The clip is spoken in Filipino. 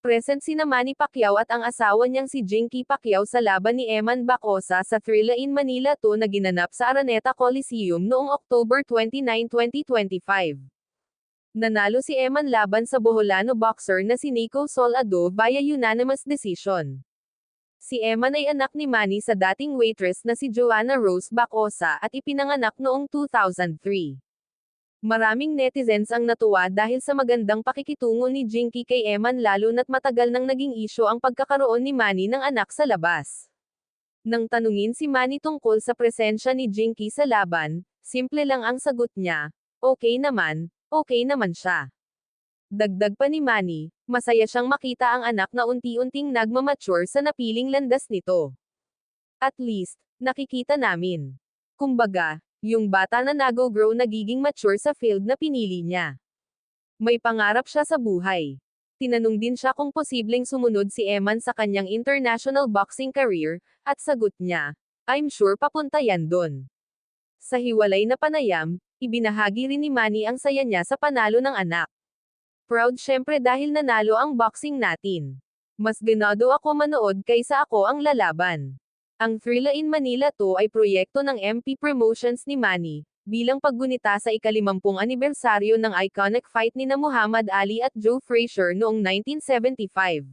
Present sina Manny Pacquiao at ang asawa niyang si Jinky Pacquiao sa laban ni Eman Bacosa sa Thrilla in Manila 2 na ginanap sa Araneta Coliseum noong October 29, 2025. Nanalo si Eman laban sa Boholano boxer na si Nico Solado via unanimous decision. Si Eman ay anak ni Manny sa dating waitress na si Joanna Rose Bacosa at ipinanganak noong 2003. Maraming netizens ang natuwa dahil sa magandang pakikitungo ni Jinky kay Eman lalo na't matagal nang naging isyo ang pagkakaroon ni Manny ng anak sa labas. Nang tanungin si Manny tungkol sa presensya ni Jinky sa laban, simple lang ang sagot niya, okay naman, okay naman siya. Dagdag pa ni Manny, masaya siyang makita ang anak na unti-unting nagmamature sa napiling landas nito. At least, nakikita namin. Kumbaga, yung bata na nag-grow nagiging mature sa field na pinili niya. May pangarap siya sa buhay. Tinanong din siya kung posibleng sumunod si Eman sa kanyang international boxing career, at sagot niya, I'm sure papunta yan dun. Sa hiwalay na panayam, ibinahagi rin ni Manny ang saya niya sa panalo ng anak. Proud syempre dahil nanalo ang boxing natin. Mas ganado ako manood kaysa ako ang lalaban. Ang Thrilla in Manila 2 ay proyekto ng MP Promotions ni Manny, bilang paggunita sa ikalimampung anibersaryo ng iconic fight ni na Muhammad Ali at Joe Frazier noong 1975.